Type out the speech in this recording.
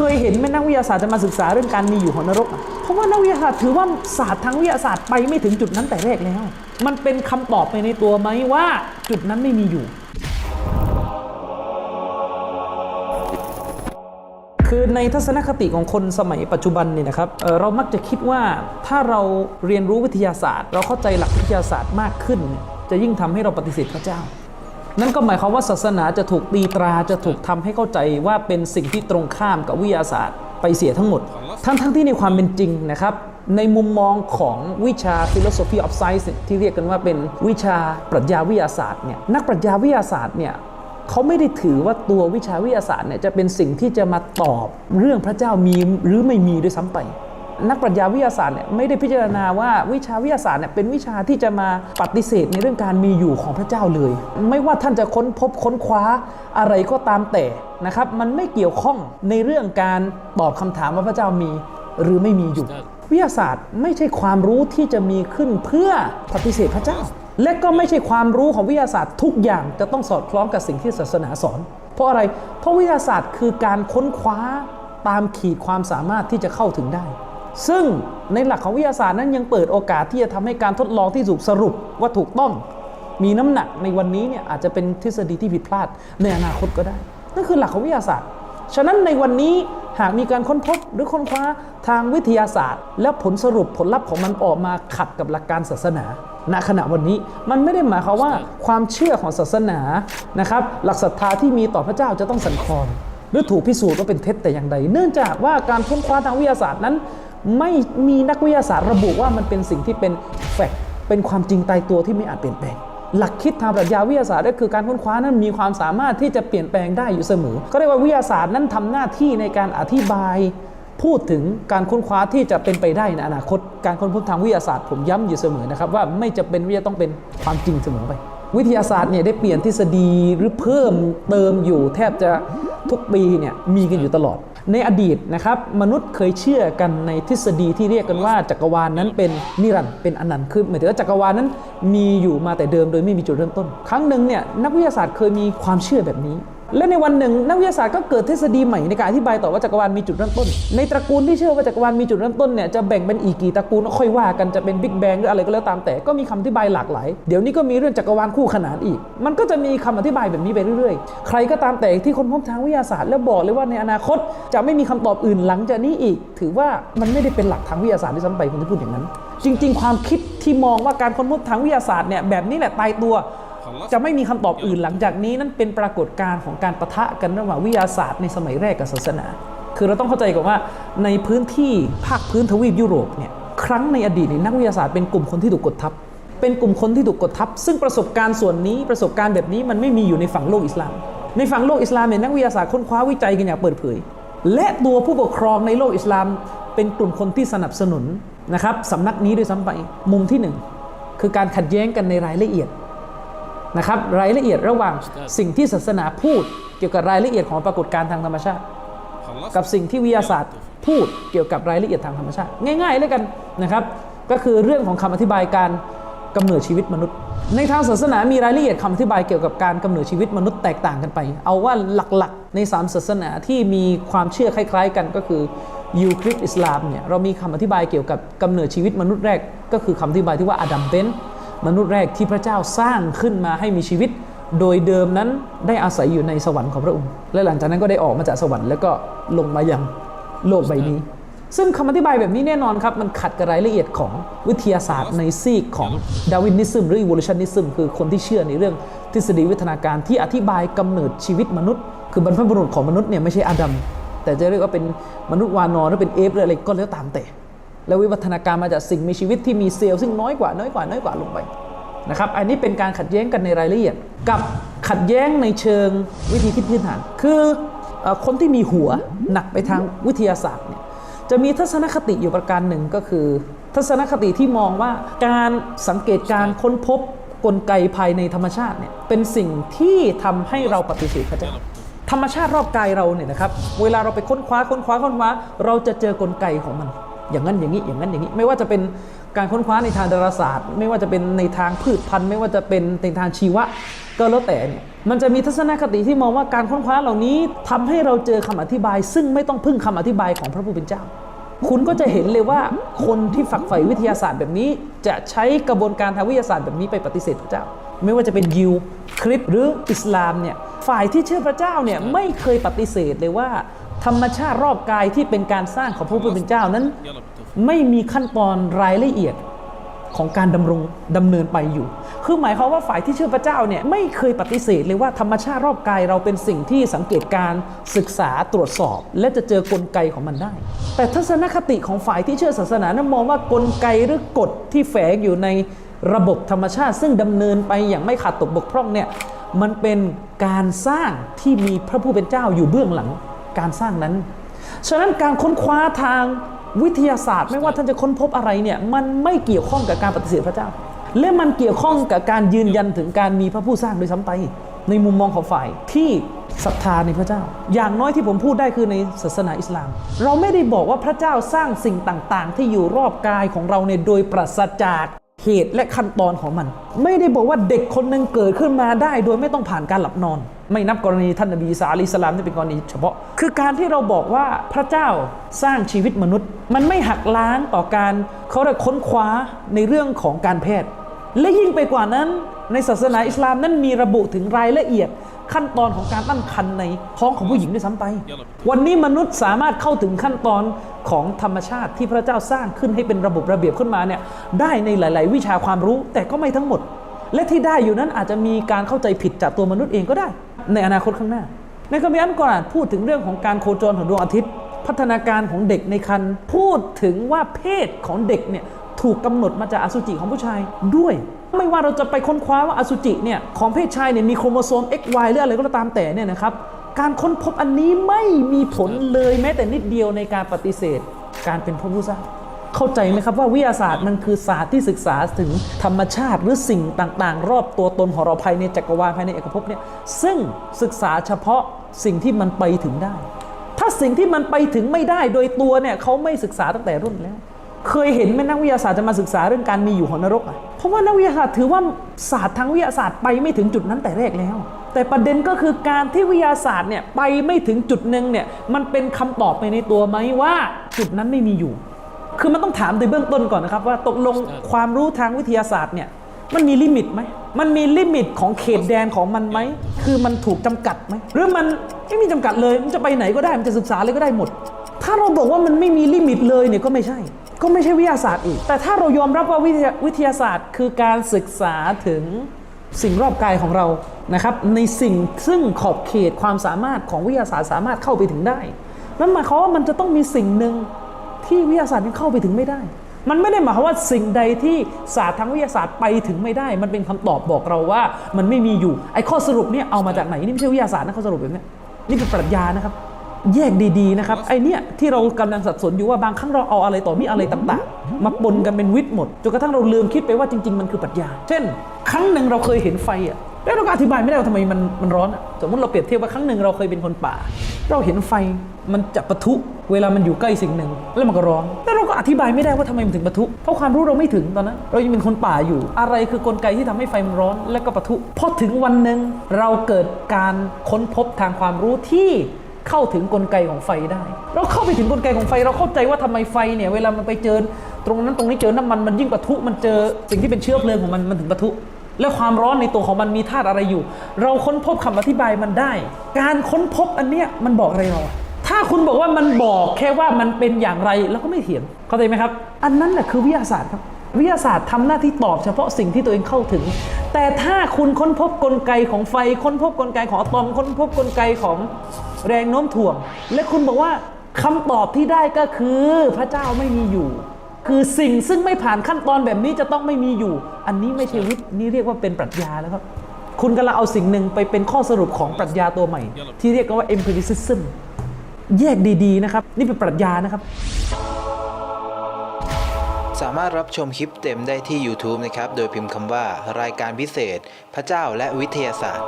เคยเห็นไหมนักวิทยาศาสตร์จะมาศึกษาเรื่องการมีอยู่ของนรก เพราะว่านักวิทยาศาสตร์ถือว่าศาสตร์ทางวิทยาศาสตร์ไปไม่ถึงจุดนั้นแต่แรกแล้ว มันเป็นคำตอบไปในตัวไหมว่าจุดนั้นไม่มีอยู่ คือในทัศนคติของคนสมัยปัจจุบันเนี่ยนะครับเเรามักจะคิดว่าถ้าเราเรียนรู้วิทยาศาสตร์ เราเข้าใจหลักวิทยาศาสตร์มากขึ้น จะยิ่งทำให้เราปฏิเสธพระเจ้า นั่นก็หมายความว่าศาสนาจะถูกตีตราจะถูกทำให้เข้าใจว่าเป็นสิ่งที่ตรงข้ามกับวิทยาศาสตร์ไปเสียทั้งหมด ทั้งทั้งที่ในความเป็นจริงนะครับ ในมุมมองของวิชา philosophy of science เนี่ยที่เรียกกันว่าเป็นวิชาปรัชญาวิทยาศาสตร์เนี่ยนักปรัชญาวิทยาศาสตร์เนี่ยเขาไม่ได้ถือว่าตัววิชาวิทยาศาสตร์เนี่ยจะเป็นสิ่งที่จะมาตอบเรื่องพระเจ้ามีหรือไม่มีด้วยซ้ำไป นักปรัชญาวิทยาศาสตร์เนี่ยไม่ได้พิจารณาว่าวิชาวิทยาศาสตร์เนี่ยเป็นวิชาที่จะมาปฏิเสธในเรื่องการมีอยู่ของพระเจ้าเลย ไม่ว่าท่านจะค้นพบค้นคว้าอะไรก็ตามแต่นะครับ มันไม่เกี่ยวข้องในเรื่องการตอบคำถามว่าพระเจ้ามีหรือไม่มีอยู่ วิทยาศาสตร์ไม่ใช่ความรู้ที่จะมีขึ้นเพื่อปฏิเสธพระเจ้า และก็ไม่ใช่ความรู้ของวิทยาศาสตร์ทุกอย่างจะต้องสอดคล้องกับสิ่งที่ศาสนาสอน เพราะอะไร เพราะวิทยาศาสตร์คือการค้นคว้าตามขีดความสามารถที่จะเข้าถึงได้ ซึ่งในหลักของวิทยาศาสตร์นั้นยังเปิดโอกาสที่จะทำให้การทดลองที่ถูกสรุปว่าถูกต้อง มีน้ำหนักในวันนี้เนี่ยอาจจะเป็นทฤษฎีที่ผิดพลาดในอนาคตก็ได้ นั่นคือหลักของวิทยาศาสตร์ ฉะนั้นในวันนี้หากมีการค้นพบหรือค้นคว้าทางวิทยาศาสตร์ แล้วผลสรุปผลลัพธ์ของมันออกมาขัดกับหลักการศาสนาณขณะวันนี้มันไม่ได้หมายความว่าความเชื่อของศาสนานะครับ หลักศรัทธาที่มีต่อพระเจ้าจะต้องสั่นคลอนหรือถูกพิสูจน์ว่าเป็นเท็จแต่อย่างใด เนื่องจากว่าการค้นคว้าทางวิทยาศาสตร์นั้น ไม่มีนักวิทยาศาสตร์ระบุว่ามันเป็นสิ่งที่เป็นแฟกต์เป็นความจริงตายตัวที่ไม่อาจเปลี่ยนแปลง หลักคิดทางปรัชญาวิทยาศาสตร์ก็คือการค้นคว้านั้นมีความสามารถที่จะเปลี่ยนแปลงได้อยู่เสมอ ก็เรียกว่าวิทยาศาสตร์นั้นทำหน้าที่ในการอธิบายพูดถึงการค้นคว้าที่จะเป็นไปได้ในอนาคต การค้นพบทางวิทยาศาสตร์ผมย้ำอยู่เสมอนะครับว่าไม่จะเป็นวิทยาต้องเป็นความจริงเสมอไป วิทยาศาสตร์เนี่ยได้เปลี่ยนทฤษฎีหรือเพิ่มเติมอยู่แทบจะทุกปีเนี่ยมีกันอยู่ตลอดในอดีตนะครับมนุษย์เคยเชื่อกันในทฤษฎีที่เรียกกันว่าจักรวาลนนั้นเป็นนิรันดร์เป็นอนันต์คือหมายถึงว่าจักรวาลนั้นมีอยู่มาแต่เดิมโดยไม่มีจุดเริ่มต้น ครั้งหนึ่งเนี่ยนักวิทยาศาสตร์เคยมีความเชื่อแบบนี้ และในวันหนึ่ง นักวิทยาศาสตร์ก็เกิดทฤษฎีใหม่ในการอธิบายต่อว่าจักรวาลมีจุดเริ่มต้น ในตระกูลที่เชื่อว่าจักรวาลมีจุดเริ่มต้นเนี่ยจะแบ่งเป็นอีกกี่ตระกูลก็ค่อยว่ากันจะเป็นบิ๊กแบงหรืออะไรก็แล้วตามแต่ก็มีคำอธิบายหลากหลาย เดี๋ยวนี้ก็มีเรื่องจักรวาลคู่ขนานอีก มันก็จะมีคำอธิบายแบบนี้ไปเรื่อยๆ ใครก็ตามแต่ที่คนพบทางวิทยาศาสตร์ แล้วบอกเลยว่าในอนาคตจะไม่มีคำตอบอื่นหลังจากนี้อีก ถือว่ามันไม่ได้เป็นหลักทางวิทยาศาสตร์ที่ซ้ำไปคนที่พูดอย่างนั้น จริง ๆ ความคิดที่มองว่าการค้นพบทางวิทยาศาสตร์เนี่ยแบบนี้แหละตายตัว จะไม่มีคำตอบอื่นหลังจากนี้นั่นเป็นปรากฏการณ์ของการประทะกันระหว่างวิทยาศาสตร์ในสมัยแรกกับศาสนา คือเราต้องเข้าใจก่อนว่าในพื้นที่ภาคพื้นทวีปยุโรปเนี่ยครั้งในอดีตเนี่ยนักวิทยาศาสตร์เป็นกลุ่มคนที่ถูกกดทับเป็นกลุ่มคนที่ถูกกดทับ ซึ่งประสบการณ์ส่วนนี้ประสบการณ์แบบนี้มันไม่มีอยู่ในฝั่งโลกอิสลาม ในฝั่งโลกอิสลามเนี่ยนักวิทยาศาสตร์ค้นคว้าวิจัยกันอย่างเปิดเผย และตัวผู้ปกครองในโลกอิสลาม เป็นกลุ่มคนที่สนับสนุนนะครับสำนักนี้ด้วยซ้ำไปมุมที่หนึ่งคือการขัดแย้งกันในรายละเอียด นะครับรายละเอียดระหว่างสิ่งที่ศาสนาพูด เกี่ยวกับรายละเอียดของปรากฏการณ์ทางธรรมชาติ กับสิ่งที่วิทยาศาสตร์พูดเกี่ยวกับรายละเอียดทางธรรมชาติ ง่ายๆเลยกันนะครับ ก็คือเรื่องของคำอธิบายการกำเนิดชีวิตมนุษย์ ในทางศาสนามีรายละเอียดคำอธิบายเกี่ยวกับการกำเนิดชีวิตมนุษย์แตกต่างกันไป เอาว่าหลักๆ ในสามศาสนาที่มีความเชื่อคล้าย ๆ กันก็คือยูคริสต์อิสลามเนี่ยเรามีคำอธิบายเกี่ยวกับกำเนิดชีวิตมนุษย์แรก ก็คือคำอธิบายที่ว่าอาดัมเบน มนุษย์แรกที่พระเจ้าสร้างขึ้นมาให้มีชีวิต โดยเดิมนั้นได้อาศัยอยู่ในสวรรค์ของพระองค์ และหลังจากนั้นก็ได้ออกมาจากสวรรค์แล้วก็ลงมายังโลกใบนี้ ซึ่งคำอธิบายแบบนี้แน่นอนครับ มันขัดกับรายละเอียดของวิทยาศาสตร์ในซีกของดาวินิซึมหรือ evolutionism คือคนที่เชื่อในเรื่องทฤษฎีวิวัฒนาการที่อธิบายกำเนิดชีวิตมนุษย์ คือบรรพบุรุษของมนุษย์เนี่ยไม่ใช่อาดัมแต่จะเรียกว่าเป็นมนุษย์วานอนหรือเป็นเอฟหรืออะไรก็แล้วตามแต่ แล้ววิวัฒนาการมาจากสิ่งมีชีวิตที่มีเซลล์ซึ่งน้อยกว่าน้อยกว่าน้อยกว่าลงไปนะครับอันนี้เป็นการขัดแย้งกันในรายละเอียด กับขัดแย้งในเชิงวิธีคิดพื้นฐาน คือคนที่มีหัวหนักไปทางวิทยาศาสตร์เนี่ยจะมีทัศนคติอยู่ประการหนึ่งก็คือ ทัศนคติที่มองว่าการสังเกตการค้นพบกลไกภายในธรรมชาติเนี่ยเป็นสิ่งที่ทำให้เราปฏิเสธพระเจ้าธรรมชาติรอบกายเราเนี่ยนะครับ เวลาเราไปค้นคว้าค้นคว้าค้นคว้า เราจะเจอกลไกของมัน อย่างนั้นอย่างนี้อย่างนั้นอย่างนี้ ไม่ว่าจะเป็นการค้นคว้าในทางดาราศาสตร์ ไม่ว่าจะเป็นในทางพืชพันธุ์ ไม่ว่าจะเป็นในทางชีวะ ก็แล้วแต่เนี่ยมันจะมีทัศนคติที่มองว่าการค้นคว้าเหล่านี้ทำให้เราเจอคำอธิบาย ซึ่งไม่ต้องพึ่งคำอธิบายของพระผู้เป็นเจ้า คุณก็จะเห็นเลยว่าคนที่ฝักใฝ่วิทยาศาสตร์แบบนี้ จะใช้กระบวนการทางวิทยาศาสตร์แบบนี้ไปปฏิเสธพระเจ้า ไม่ว่าจะเป็นยิวคริสต์หรืออิสลามเนี่ยฝ่ายที่เชื่อพระเจ้าเนี่ยไม่เคยปฏิเสธเลยว่า ธรรมชาติรอบกายที่เป็นการสร้างของพระผู้เป็นเจ้านั้น ไม่มีขั้นตอนรายละเอียดของการดำรงดำเนินไปอยู่ คือหมายความว่าฝ่ายที่เชื่อพระเจ้าเนี่ยไม่เคยปฏิเสธเลยว่าธรรมชาติรอบกายเราเป็นสิ่งที่สังเกตการศึกษาตรวจสอบ และจะเจอกลไกของมันได้ แต่ทัศนคติของฝ่ายที่เชื่อศาสนานั้นมองว่ากลไกหรือกฎที่แฝงอยู่ในระบบธรรมชาติ ซึ่งดำเนินไปอย่างไม่ขาดตกบกพร่องเนี่ยมันเป็นการสร้างที่มีพระผู้เป็นเจ้าอยู่เบื้องหลัง การสร้างนั้น ฉะนั้นการค้นคว้าทางวิทยาศาสตร์ ไม่ว่าท่านจะค้นพบอะไรเนี่ยมันไม่เกี่ยวข้องกับการปฏิเสธพระเจ้า และมันเกี่ยวข้องกับการยืนยันถึงการมีพระผู้สร้างโดยซ้ำไป ในมุมมองของฝ่ายที่ศรัทธาในพระเจ้า อย่างน้อยที่ผมพูดได้คือในศาสนาอิสลาม เราไม่ได้บอกว่าพระเจ้าสร้างสิ่งต่าง ๆ ที่อยู่รอบกายของเราเนี่ยโดยปราศจาก เหตุและขั้นตอนของมัน ไม่ได้บอกว่าเด็กคนหนึ่งเกิดขึ้นมาได้ โดยไม่ต้องผ่านการหลับนอน ไม่นับกรณีท่านนบีสาอะลัยฮิสสลามที่เป็นกรณีเฉพาะ คือการที่เราบอกว่าพระเจ้าสร้างชีวิตมนุษย์ มันไม่หักล้างต่อการเขาเรียกค้นคว้าในเรื่องของการแพทย์ และยิ่งไปกว่านั้นในศาสนาอิสลามนั้นมีระบุถึงรายละเอียด ขั้นตอนของการตั้งครรภ์ในท้องของผู้หญิงด้วยซ้ำไป วันนี้มนุษย์สามารถเข้าถึงขั้นตอนของธรรมชาติที่พระเจ้าสร้างขึ้นให้เป็นระบบระเบียบขึ้นมาเนี่ยได้ในหลาย ๆ วิชาความรู้แต่ก็ไม่ทั้งหมด และที่ได้อยู่นั้นอาจจะมีการเข้าใจผิดจากตัวมนุษย์เองก็ได้ ในอนาคตข้างหน้า ในคัมภีร์อัลกุรอานพูดถึงเรื่องของการโคจรของดวงอาทิตย์ พัฒนาการของเด็กในครรภ์พูดถึงว่าเพศของเด็กเนี่ย ถูกกำหนดมาจากอสุจิของผู้ชายด้วย ไม่ว่าเราจะไปค้นคว้าว่าอสุจิเนี่ยของเพศชายเนี่ยมีโครโมโซม XY หรืออะไรก็ตามแต่เนี่ยนะครับการค้นพบอันนี้ไม่มีผลเลยแม้แต่นิดเดียวในการปฏิเสธ การเป็นพระผู้สร้างเข้าใจไหมครับว่าวิทยาศาสตร์มันคือศาสตร์ที่ศึกษาถึงธรรมชาติหรือสิ่งต่างๆ รอบตัวตนของเราภายในจักรวาลภายในเอกภพเนี่ยซึ่งศึกษาเฉพาะสิ่งที่มันไปถึงได้ ถ้าสิ่งที่มันไปถึงไม่ได้โดยตัวเนี่ยเขาไม่ศึกษาตั้งแต่รุ่นแล้ว เคยเห็นไหมนักวิทยาศาสตร์จะมาศึกษาเรื่องการมีอยู่ของนรกอะเพราะว่านักวิทยาศาสตร์ถือว่าศาสตร์ทางวิทยาศาสตร์ไปไม่ถึงจุดนั้นแต่แรกแล้ว แต่ประเด็นก็คือการที่วิทยาศาสตร์เนี่ยไปไม่ถึงจุดหนึ่งเนี่ยมันเป็นคำตอบไปในตัวไหมว่าจุดนั้นไม่มีอยู่ คือมันต้องถามโดยเบื้องต้นก่อนนะครับว่าตกลงความรู้ทางวิทยาศาสตร์เนี่ยมันมีลิมิตไหม มันมีลิมิตของเขตแดนของมันไหม คือมันถูกจำกัดไหม หรือมันไม่มีจำกัดเลย มันจะไปไหนก็ได้ มันจะศึกษาอะไรก็ได้หมด ถ้าเราบอกว่ามันไม่มีลิมิตเลยเนี่ยก็ไม่ใช่ ก็ไม่ใช่วิทยาศาสตร์อีก แต่ถ้าเรายอมรับว่าวิทยาทยาศาสตร์ คือการศึกษาถึงสิ่งรอบกายของเรานะครับ ในสิ่งซึ่งขอบเขตความสามารถของวิทยาศาสตร์สามารถเข้าไปถึงได้ นั่นหมายความว่ามันจะต้องมีสิ่งหนึ่งที่วิทยาศาสตร์ยังเข้าไปถึงไม่ได้ มันไม่ได้หมายความว่าสิ่งใดที่ศาสตร์ทางวิทยาศาสตร์ไปถึงไม่ได้ มันเป็นคำตอบบอกเราว่ามันไม่มีอยู่ ไอ้ข้อสรุปเนี่ยเอามาจากไหนนี่ไม่ใช่วิทยาศาสตร์นะข้อสรุปแบบนี้นี่เป็นปรัชญานะครับ แยกดีๆนะครับไอเนี่ยที่เรากำลังสับสนอยู่ว่าบางครั้งเราเอาอะไรต่อมีอะไรต่างๆ มาปนกันเป็นวิทย์หมดจนกระทั่งเราลืมคิดไปว่าจริง ๆ มันคือปรัชญา เช่น ครั้งหนึ่งเราเคยเห็นไฟอะแล้วเราก็อธิบายไม่ได้ว่าทำไมมันมันร้อนอะสมมติเราเปรียบเทียบว่าครั้งหนึ่งเราเคยเป็นคนป่า เราเห็นไฟมันจะปะทุเวลามันอยู่ใกล้สิ่งหนึ่ง แล้วมันก็ร้อนแล้วเราก็อธิบายไม่ได้ว่าทำไมมันถึงปะทุ เพราะความรู้เราไม่ถึงตอนนั้น เรายังเป็นคนป่าอยู่ อะไรคือกลไกที่ทำให้ไฟมันร้อน แล้วก็ปะทุพอถึงวันหนึ่งเราเกิดการค้นพบทางความรู้ที่ เข้าถึงกลไกของไฟได้ เราเข้าไปถึงกลไกของไฟ เราเข้าใจว่าทำไมไฟเนี่ยเวลามันไปเจอตรงนั้นตรงนี้เจอน้ำมันมันยิ่งปะทุมันเจอสิ่งที่เป็นเชื้อเพลิงของมันมันถึงปะทุ และความร้อนในตัวของมันมีธาตุอะไรอยู่ เราค้นพบคำอธิบายมันได้ การค้นพบอันเนี้ยมันบอกอะไรเราอถ้าคุณบอกว่ามันบอกแค่ว่ามันเป็นอย่างไรเราก็ไม่เถียงเข้าใจไหมครับ อันนั้นแหละคือวิทยาศาสตร์ครับวิทยาศาสตร์ทำหน้าที่ตอบเฉพาะสิ่งที่ตัวเองเข้าถึง แต่ถ้าคุณค้นพบกลไกของไฟ ค้นพบกลไกของอะตอม ค้นพบกลไกของ แรงโน้มถ่วง และคุณบอกว่าคำตอบที่ได้ก็คือพระเจ้าไม่มีอยู่ คือสิ่งซึ่งไม่ผ่านขั้นตอนแบบนี้จะต้องไม่มีอยู่ อันนี้ไม่ใช่วิทย์นี่เรียกว่าเป็นปรัชญาแล้วครับ คุณกำลังเอาสิ่งหนึ่งไปเป็นข้อสรุปของปรัชญาตัวใหม่ ที่เรียกว่า empiricism แยกดีๆนะครับ นี่เป็นปรัชญานะครับ สามารถรับชมคลิปเต็มได้ที่ YouTube นะครับ โดยพิมพ์คำว่า รายการพิเศษ พระเจ้าและวิทยาศาสตร์